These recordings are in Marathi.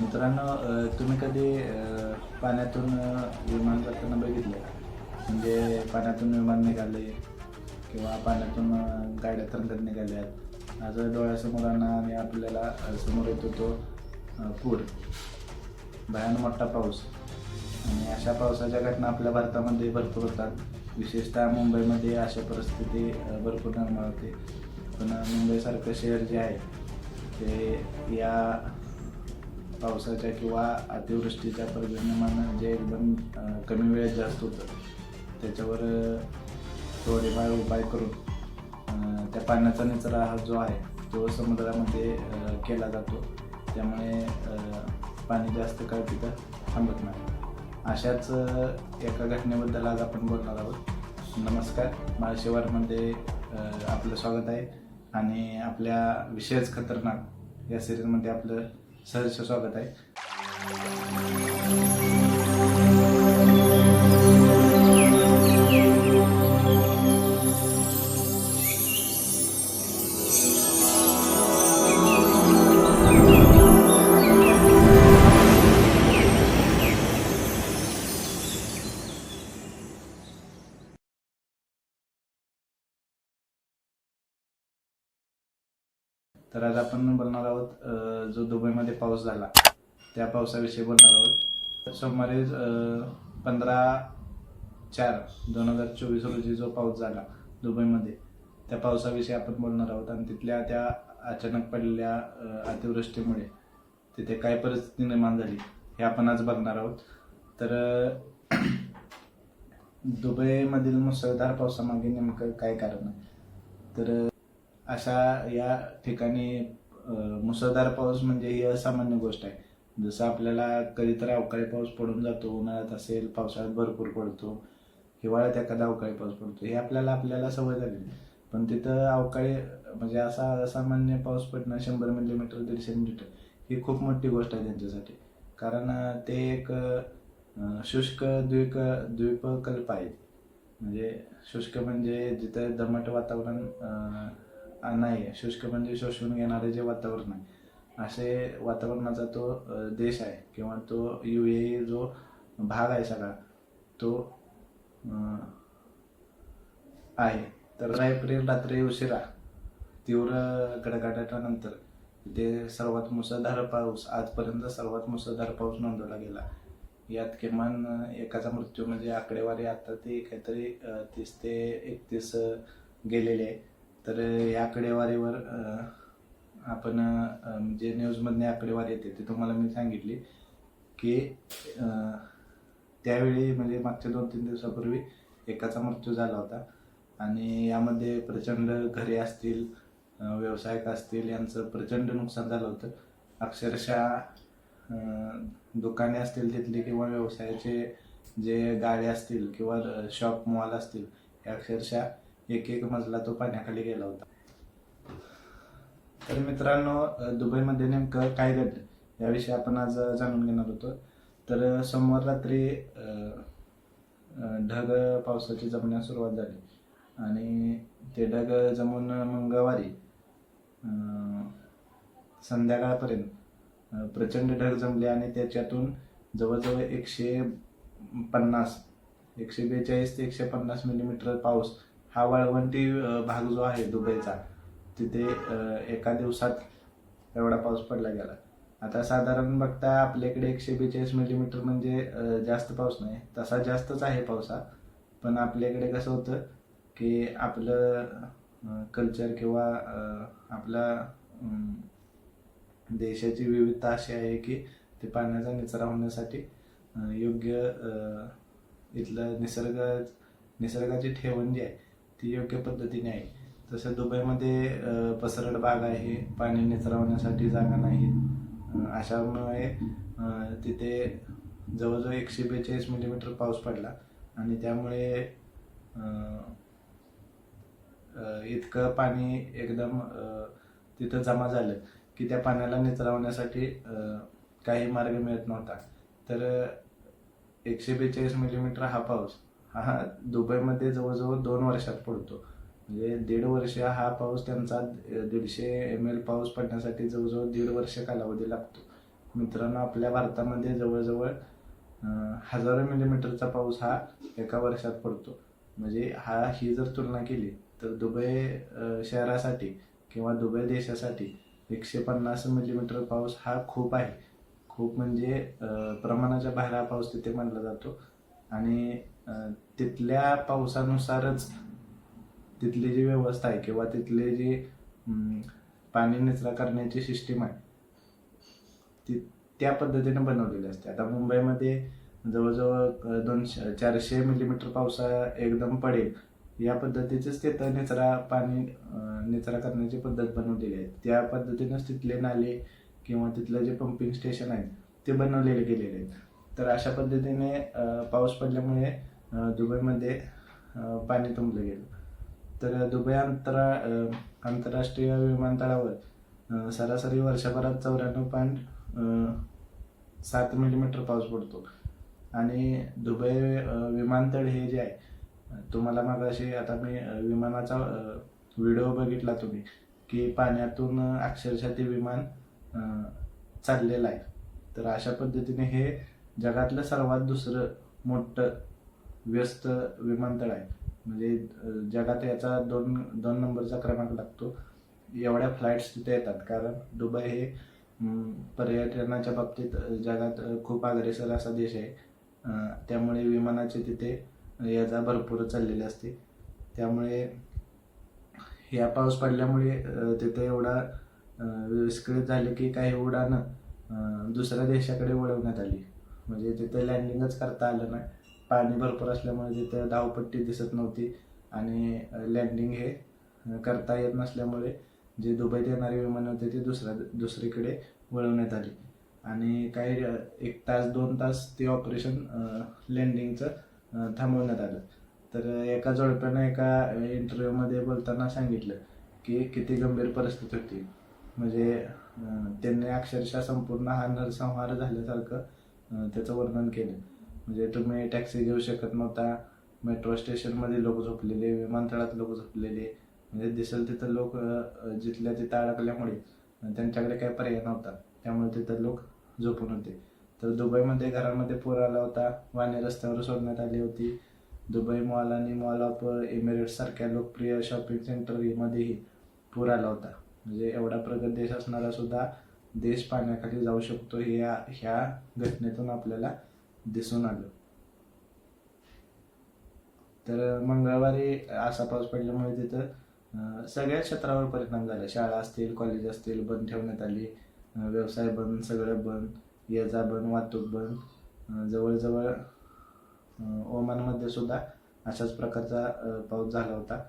मित्रांनो तुम्ही कधी पाण्यातून विमान जाताना बघितलं का? म्हणजे पाण्यातून विमान निघाले किंवा पाण्यातून गाड्या तरंगत निघाल्यात. आज डोळ्यासमोरांना आणि आपल्याला समोर येतो तो पूर. भयान मोठा पाऊस. आणि अशा पावसाच्या घटना आपल्या भारतामध्ये भरपूर होतात. विशेषतः मुंबईमध्ये अशा परिस्थिती भरपूर निर्माण होते. पण मुंबईसारखं शहर जे आहे ते या पावसाच्या किंवा अतिवृष्टीच्या परिणामानं जे एकदम कमी वेळेत जास्त होतं त्याच्यावर थोडेफार उपाय करून त्या पाण्याचा निचरा हा जो आहे तो समुद्रामध्ये केला जातो. त्यामुळे पाणी जास्त काळ तिथं थांबत नाही. अशाच एका घटनेबद्दल आज आपण बोलणार आहोत. नमस्कार. माळशेवारमध्ये आपलं स्वागत आहे. आणि आपल्या विशेष खतरनाक या सिरीजमध्ये आपलं सहर्ष स्वागत तर आज आपण बोलणार आहोत जो दुबईमध्ये पाऊस झाला त्या पावसाविषयी बोलणार आहोत. सोमवारी पंधरा चार दोन हजार चोवीस रोजी जो पाऊस झाला दुबईमध्ये त्या पावसाविषयी आपण बोलणार आहोत आणि तिथल्या त्या अचानक पडलेल्या अतिवृष्टीमुळे तिथे काय परिस्थिती निर्माण झाली हे आपण आज बघणार आहोत. तर दुबईमधील मुसळधार पावसामागे नेमकं काय कारण आहे? तर अशा या ठिकाणी मुसळधार पाऊस म्हणजे ही असामान्य गोष्ट आहे. जसं आपल्याला कधीतरी अवकाळी पाऊस पडून जातो उन्हाळ्यात असेल पावसाळ्यात भरपूर पडतो हिवाळ्यात एखादा अवकाळी पाऊस पडतो हे आपल्याला आपल्याला सवय झाली पण तिथं अवकाळी म्हणजे असा असामान्य पाऊस पडणं शंभर मिलीमीटर दीडशे मिलीमीटर ही खूप मोठी गोष्ट आहे त्यांच्यासाठी. कारण ते एक शुष्क द्वीप द्वीपकल्प आहेत. म्हणजे शुष्क म्हणजे जिथं दमट वातावरण नाही शुष्क म्हणजे शोषून घेणारे जे वातावरण आहे. असे वातावरणाचा तो देश आहे किंवा तो यू ए जो भाग आहे सगळा तो आहे. तर एप्रिल रात्री उशिरा तीव्र कडकडाटानंतर ते सर्वात मुसळधार पाऊस आजपर्यंत सर्वात मुसळधार पाऊस नोंदवला गेला. यात किमान एकाचा मृत्यू म्हणजे आकडेवारी आता ती काहीतरी तीस ते एकतीस गेलेली आहे. तर या आकडेवारीवर आपण जे न्यूजमधली आकडेवारी येते ते तुम्हाला मी सांगितली की त्यावेळी म्हणजे मागच्या दोन तीन दिवसापूर्वी एकाचा मृत्यू झाला होता. आणि यामध्ये प्रचंड घरे असतील व्यावसायिक असतील यांचं प्रचंड नुकसान झालं होतं. अक्षरशः दुकाने असतील तिथली किंवा व्यवसायाचे जे गाड्या असतील किंवा शॉप मॉल असतील हे अक्षरशः एक एक मजला तो पाण्याखाली गेला होता. तर मित्रांनो दुबईमध्ये नेमकं काय घडलं याविषयी आपण आज जाणून घेणार होतो. तर सोमवार रात्री ढग पावसाची जमण्यास सुरुवात झाली. आणि ते ढग जमून मंगळवारी संध्याकाळपर्यंत प्रचंड ढग जमले आणि त्याच्यातून जवळजवळ एकशे पन्नास एकशे बेचाळीस ते एकशे पन्नास मिलीमीटर पाऊस हा वाळवंटी भाग जो आहे दुबईचा तिथे एका दिवसात एवढा पाऊस पडला गेला. आता साधारण बघता आपल्याकडे एकशे बेचाळीस मिलीमीटर म्हणजे जास्त पाऊस नाही. तसा जास्तच आहे पावसा. पण आपल्याकडे कसं होतं की आपलं कल्चर किंवा आपला देशाची विविधता अशी आहे की ते पाण्याचा निचरा होण्यासाठी योग्य इथलं निसर्ग निसर्गाची ठेवण जी आहे ती योग्य पद्धतीने आहे. तसं दुबईमध्ये पसरड बाग आहे पाणी निचरा होण्यासाठी जागा नाही अशामुळे तिथे जवळजवळ एकशे बेचाळीस मिलीमीटर पाऊस पडला. आणि त्यामुळे इतकं पाणी एकदम तिथं जमा झालं की त्या पाण्याला निचरावण्यासाठी काही मार्ग मिळत नव्हता. तर एकशे बेचाळीस मिलीमीटर हा पाऊस हा दुबईमध्ये जवळजवळ दोन वर्षात पडतो. म्हणजे दीड वर्ष हा पाऊस त्यांचा दीडशे एम एल पाऊस पडण्यासाठी जवळजवळ दीड वर्ष कालावधी लागतो. मित्रांनो आपल्या भारतामध्ये जवळजवळ हजारो मिलीमीटरचा पाऊस हा एका वर्षात पडतो. म्हणजे हा ही जर तुलना केली तर दुबई शहरासाठी किंवा दुबई देशासाठी एकशे पन्नास मिलीमीटर पाऊस हा खूप आहे. खूप म्हणजे प्रमाणाच्या बाहेर हा पाऊस तिथे मानला जातो. आणि तिथल्या पावसानुसारच तिथली जी व्यवस्था आहे किंवा तिथले जे पाणी निचरा करण्याची सिस्टीम आहे ती त्या पद्धतीने बनवलेली असते. आता मुंबईमध्ये जवळजवळ दोनशे चारशे मिलीमीटर पावसा एकदम पडेल या पद्धतीचेच तिथं निचरा पाणी निचरा करण्याची पद्धत बनवलेली आहे. त्या पद्धतीनेच तिथले नाले किंवा तिथलं जे पंपिंग स्टेशन आहे ते बनवलेले गेलेले आहेत. तर अशा पद्धतीने पाऊस पडल्यामुळे दुबईमध्ये पाणी तुंबलं गेलं. तर दुबई अंतरा आंतरराष्ट्रीय विमानतळावर सरासरी वर्षभरात चौऱ्याण्णव पॉईंट सात मिलीमीटर पाऊस पडतो. आणि दुबई विमानतळ हे जे आहे तुम्हाला मग अशी आता मी विमानाचा व्हिडिओ बघितला तुम्ही की पाण्यातून अक्षरशः ते विमान चाललेलं आहे. तर अशा पद्धतीने हे जगातलं सर्वात दुसरं मोठं व्यस्त विमानतळ आहे. म्हणजे जगात याचा दोन दोन नंबरचा क्रमांक लागतो. एवढ्या फ्लाईट्स तिथे येतात. कारण दुबई हे पर्यटनाच्या बाबतीत जगात खूप अग्रेसर असा देश आहे. त्यामुळे विमानाचे तिथे याचा भरपूर चाललेले असते. त्यामुळे ह्या पाऊस पडल्यामुळे तिथे एवढा विस्कळीत झाले की काही उडानं दुसऱ्या देशाकडे वळवण्यात आली. म्हणजे तिथे लँडिंगच करता आलं नाही. पाणी भरपूर असल्यामुळे तिथं धावपट्टी दिसत नव्हती आणि लँडिंग हे करता येत नसल्यामुळे जे दुबईत येणारे विमान होते ते दुसऱ्या दुसरीकडे वळवण्यात आली. आणि काही एक तास दोन तास ते ऑपरेशन लँडिंगचं थांबवण्यात आलं. तर एका जोडप्यानं एका इंटरव्ह्यूमध्ये बोलताना सांगितलं की किती गंभीर परिस्थिती होती. म्हणजे त्यांनी अक्षरशः संपूर्ण हा नरसंहार झाल्यासारखं त्याचं वर्णन केलं. म्हणजे तुम्ही टॅक्सी घेऊ शकत नव्हता. मेट्रो स्टेशनमध्ये लोक झोपलेले विमानतळात लोक झोपलेले. म्हणजे दिसेल तिथं लोक जिथल्या तिथं अडकल्यामुळे त्यांच्याकडे काही पर्याय नव्हता. त्यामुळे तिथं लोक झोपून होते. तर दुबईमध्ये घरामध्ये पूर आला होता. वाणी रस्त्यावर सोडण्यात आली होती. दुबई मॉल आणि मॉल ऑफ एमिरेट्स सारख्या लोकप्रिय शॉपिंग सेंटरमध्येही पूर आला होता. म्हणजे एवढा प्रगत देश असणारा सुद्धा देश पाण्याखाली जाऊ शकतो हे या ह्या घटनेतून आपल्याला दिसून आलं. तर मंगळवारी असा पाऊस पडल्यामुळे तिथं सगळ्या क्षेत्रावर परिणाम झाला. शाळा असतील कॉलेज असतील बंद ठेवण्यात आली. व्यवसाय बंद सगळं बंद ये जा बंद वाहतूक बंद. जवळजवळ ओमानमध्ये सुद्धा अशाच प्रकारचा पाऊस झाला होता.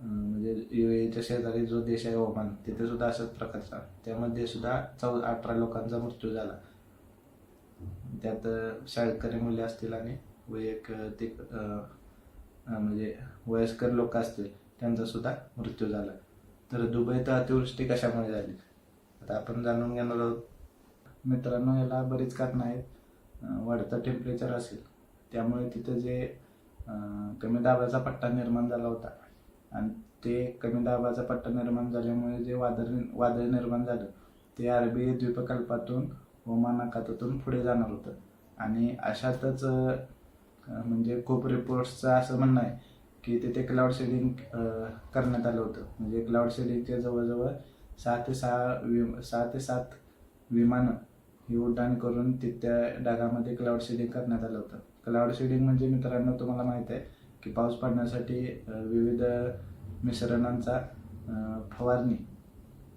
म्हणजे यू एच्या शेजारी जो देश आहे ओमान तिथे सुद्धा अशाच प्रकारचा. त्यामध्ये सुद्धा चौ अठरा लोकांचा मृत्यू झाला. त्यात शाळकरी मुले असतील आणि वैयक्तिक अं, म्हणजे वयस्कर लोक असतील त्यांचा सुद्धा मृत्यू झाला. तर दुबईत अतिवृष्टी कशामुळे झाली? आता आपण जाणून घेणार आहोत. मित्रांनो याला बरीच कारणं आहेत. वाढतं टेम्परेचर असेल. त्यामुळे तिथं जे कमी दाबाचा पट्टा निर्माण झाला होता आणि ते कमी दाबाचा पट्टा निर्माण झाल्यामुळे जे वादळ वादळ निर्माण झालं ते अरबी द्वीपकल्पातून ओमान आखातातून पुढे जाणार होतं. आणि अशातच म्हणजे खूप रिपोर्ट्सचं असं म्हणणं आहे की तिथे क्लाउड शेडिंग करण्यात आलं होतं. म्हणजे क्लाउड शेडिंगच्या जवळजवळ सहा ते सहा विम सहा ते सात विमानं ही उड्डाण करून तिथ्या ढगामध्ये क्लाउड शेडिंग करण्यात आलं होतं. क्लाउड शेडिंग म्हणजे मित्रांनो तुम्हाला माहीत आहे की पाऊस पडण्यासाठी विविध मिश्रणांचा फवारणी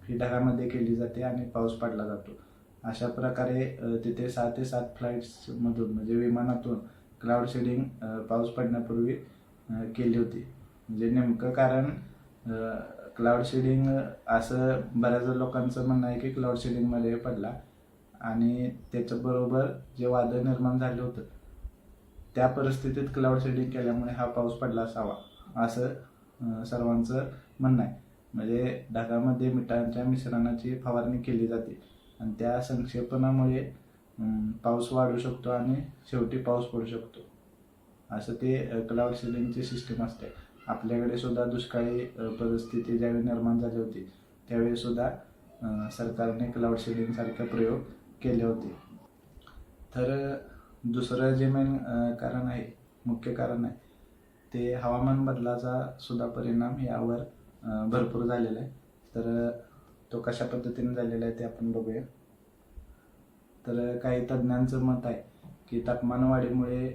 ही ढगामध्ये केली जाते आणि पाऊस पडला जातो. अशा प्रकारे तिथे सहा ते सात फ्लाईट्समधून म्हणजे विमानातून क्लाउड शेडिंग पाऊस पडण्यापूर्वी केली होती. म्हणजे नेमकं कारण क्लाउड शेडिंग असं बऱ्याच लोकांचं म्हणणं आहे की क्लाउड शेडिंगमध्ये पडला. आणि त्याच्याबरोबर जे वादळ निर्माण झालं होतं त्या परिस्थितीत क्लाउड शेडिंग केल्यामुळे हा पाऊस पडला असावा असं सर्वांचं म्हणणं आहे. म्हणजे ढगामध्ये मिठांच्या मिश्रणाची फवारणी केली जाते. आणि त्या संक्षेपणामुळे पाऊस वाढू शकतो आणि शेवटी पाऊस पडू शकतो. असं ते क्लाउड सिलिंगची सिस्टीम असते. आपल्याकडे सुद्धा दुष्काळी परिस्थिती ज्यावेळी निर्माण झाली होती त्यावेळी सुद्धा सरकारने क्लाउड शेडिंग सारखे प्रयोग केले होते. तर दुसरं जे मेन कारण आहे मुख्य कारण आहे ते हवामान बदलाचा सुद्धा परिणाम यावर भरपूर झालेला आहे. तर तो कशा पद्धतीने झालेला आहे ते आपण बघूया. तर काही तज्ज्ञांचं मत आहे की तापमानवाढीमुळे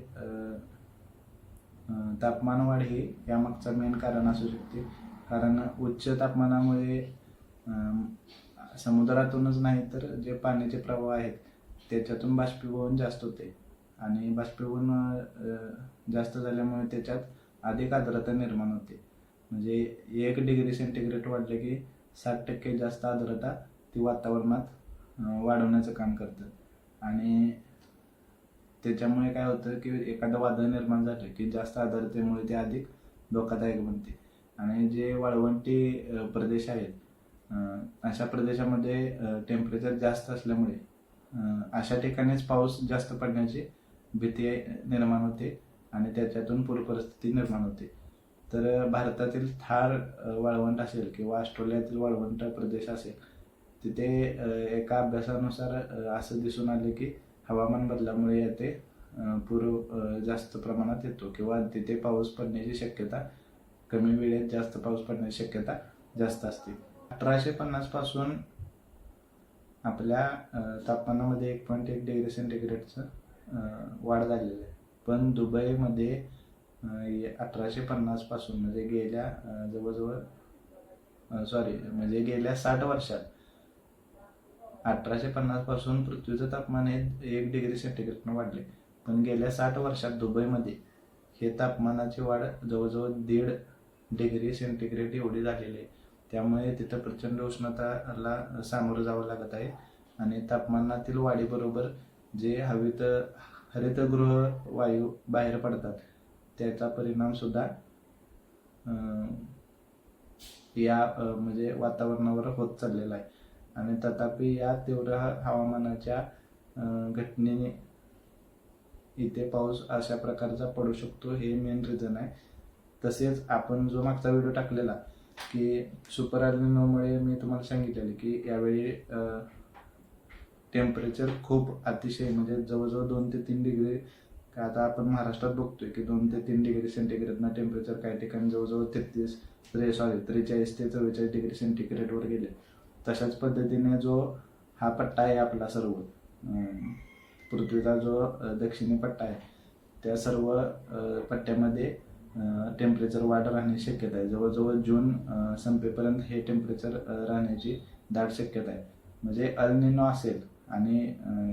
तापमानवाढ ही यामागचा मेन कारण असू शकते. कारण उच्च तापमानामुळे समुद्रातूनच नाही तर जे पाण्याचे प्रवाह आहेत त्याच्यातून बाष्पीभवन जास्त होते. आणि बाष्पीभवन जास्त झाल्यामुळे त्याच्यात अधिक आर्द्रता निर्माण होते. म्हणजे एक डिग्री सेंटीग्रेड वाढले की साठ टक्के जास्त आर्द्रता ती वातावरणात वाढवण्याचं काम करतं. आणि त्याच्यामुळे काय होतं की एखादं वादळ निर्माण झालं की जास्त आर्द्रतेमुळे ते अधिक धोकादायक बनते. आणि जे वाळवंटी प्रदेश आहेत अशा प्रदेशामध्ये टेम्परेचर जास्त असल्यामुळे अशा ठिकाणीच पाऊस जास्त पडण्याची भीती निर्माण होते आणि त्याच्यातून पूर परिस्थिती निर्माण होते. तर भारतातील थार वाळवंट असेल किंवा ऑस्ट्रेलियातील वाळवंट प्रदेश असेल तिथे एका अभ्यासानुसार असं दिसून आले की हवामान बदलामुळे येथे पूर जास्त प्रमाणात येतो किंवा तिथे पाऊस पडण्याची शक्यता कमी वेळेत जास्त पाऊस पडण्याची शक्यता जास्त असते. अठराशे पन्नासपासून आपल्या तापमानामध्ये एक पॉईंट एक डिग्री सेंटीग्रेडचं वाढ झालेली आहे. पण दुबईमध्ये अठराशे पन्नासपासून म्हणजे गेल्या जवळजवळ सॉरी म्हणजे गेल्या साठ वर्षात. अठराशे पन्नासपासून पृथ्वीचं तापमान हे एक डिग्री सेंटीग्रेडनं वाढले. पण गेल्या साठ वर्षात दुबईमध्ये हे तापमानाची वाढ जवळजवळ दीड डिग्री सेंटीग्रेड एवढी झालेली आहे. त्यामुळे तिथं प्रचंड उष्णताला सामोरं जावं लागत आहे. आणि तापमानातील वाढीबरोबर जे हवेत हरितगृह वायू बाहेर पडतात त्याचा परिणाम सुद्धा या म्हणजे वातावरणावर होत चाललेला आहे. आणि तथापि या तीव्र हवामानाच्या घटनेने इथे पाऊस अशा प्रकारचा पडू शकतो हे मेन रिझन आहे. तसेच आपण जो मागचा व्हिडिओ टाकलेला की सुपर अल्निनोमुळे मी तुम्हाला सांगितलेले की यावेळी टेम्परेचर खूप अतिशय म्हणजे जवळजवळ दोन ते तीन डिग्री का आता आपण महाराष्ट्रात बघतोय की दोन ते तीन डिग्री सेंटीग्रेडनं टेम्परेचर काही ठिकाणी जवळजवळ तेहतीस त्रे सॉरी त्रेचाळीस ते चव्वेचाळीस डिग्री सेंटीग्रेडवर गेले. तशाच पद्धतीने जो हा पट्टा आहे आपला सर्व पृथ्वीचा जो दक्षिणी पट्टा आहे त्या सर्व पट्ट्यामध्ये टेम्परेचर वाढ राहण्याची शक्यता आहे. जवळजवळ जून संपेपर्यंत हे टेम्परेचर राहण्याची दाट शक्यता आहे. म्हणजे अल निनो असेल आणि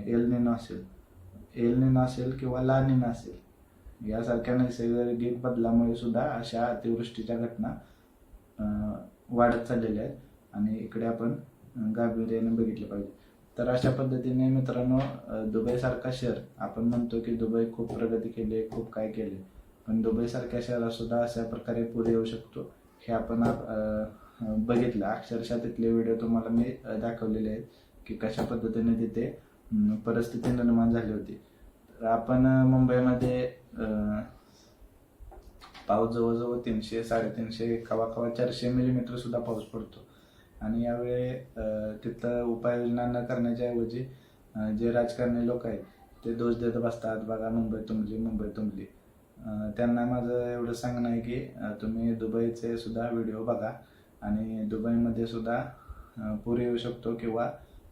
एल निनो असेल एल निनो असेल किंवा ला निनो असेल यासारख्या नैसर्गिक बदलामुळे सुद्धा अशा अतिवृष्टीच्या घटना वाढत चाललेल्या आहेत. आणि इकडे आपण गांभीर्याने बघितलं पाहिजे. तर अशा पद्धतीने मित्रांनो दुबईसारखा शहर आपण म्हणतो की दुबई खूप प्रगती केली खूप काय केले पण दुबईसारख्या शहरात सुद्धा अशा प्रकारे पूर येऊ शकतो हे आपण बघितलं. अक्षरशः तिथले व्हिडिओ तुम्हाला मी दाखवलेले आहेत की कशा पद्धतीने तिथे परिस्थिती निर्माण झाली होती. तर आपण मुंबईमध्ये पाऊस जवळजवळ तीनशे साडेतीनशे कवा कवा चारशे मिलीमीटर सुद्धा पाऊस पडतो. आणि यावेळी तिथं उपाययोजना न करण्याच्या ऐवजी जे राजकारणी लोक आहेत ते दोष देत बसतात. बघा मुंबई तुंबली मुंबई तुंबली. त्यांना माझं एवढं सांगणं आहे की तुम्ही दुबईचे सुद्धा व्हिडिओ बघा. आणि दुबईमध्ये सुद्धा पूर येऊ शकतो किंवा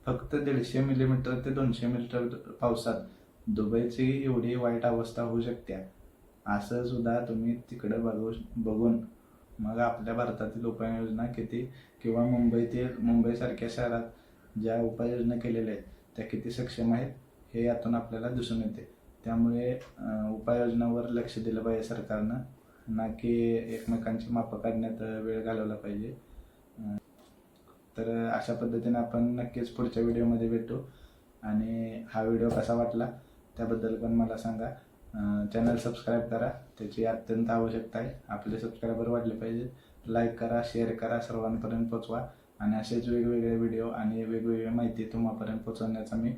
फक्त दीडशे मिलीमीटर ते दोनशे मिलीमीटर पावसात दुबईची एवढी वाईट अवस्था होऊ शकते. असं सुद्धा तुम्ही तिकडं बघू बघून मग आपल्या भारतातील उपाययोजना किती किंवा मुंबईतील मुंबईसारख्या शहरात ज्या उपाययोजना केलेल्या आहेत त्या किती सक्षम आहेत हे यातून आपल्याला दिसून येते. त्यामुळे उपाययोजनावर लक्ष दिलं पाहिजे सरकारनं. ना की एकमेकांची मापं काढण्यात वेळ घालवला पाहिजे. तर अशा पद्धतीने आपण नक्कीच पुढच्या व्हिडिओमध्ये भेटू. आणि हा व्हिडिओ कसा वाटला त्याबद्दल पण मला सांगा. चॅनल सबस्क्राईब करा. त्याची अत्यंत आवश्यकता आहे. आपले सबस्क्रायबर वाढले पाहिजे लाईक करा शेअर करा सर्वांपर्यंत पोचवा. आणि असेच वेगवेगळे व्हिडिओ आणि वेगवेगळी माहिती तुम्हापर्यंत पोचवण्याचा मी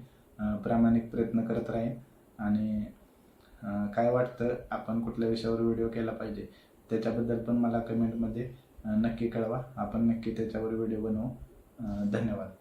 प्रामाणिक प्रयत्न करत राहीन. आणि काय वाटतं आपण कुठल्या विषयावर व्हिडिओ केला पाहिजे त्याच्याबद्दल पण मला कमेंटमध्ये नक्की कळवा. आपण नक्की त्याच्यावर व्हिडिओ बनवू. धन्यवाद.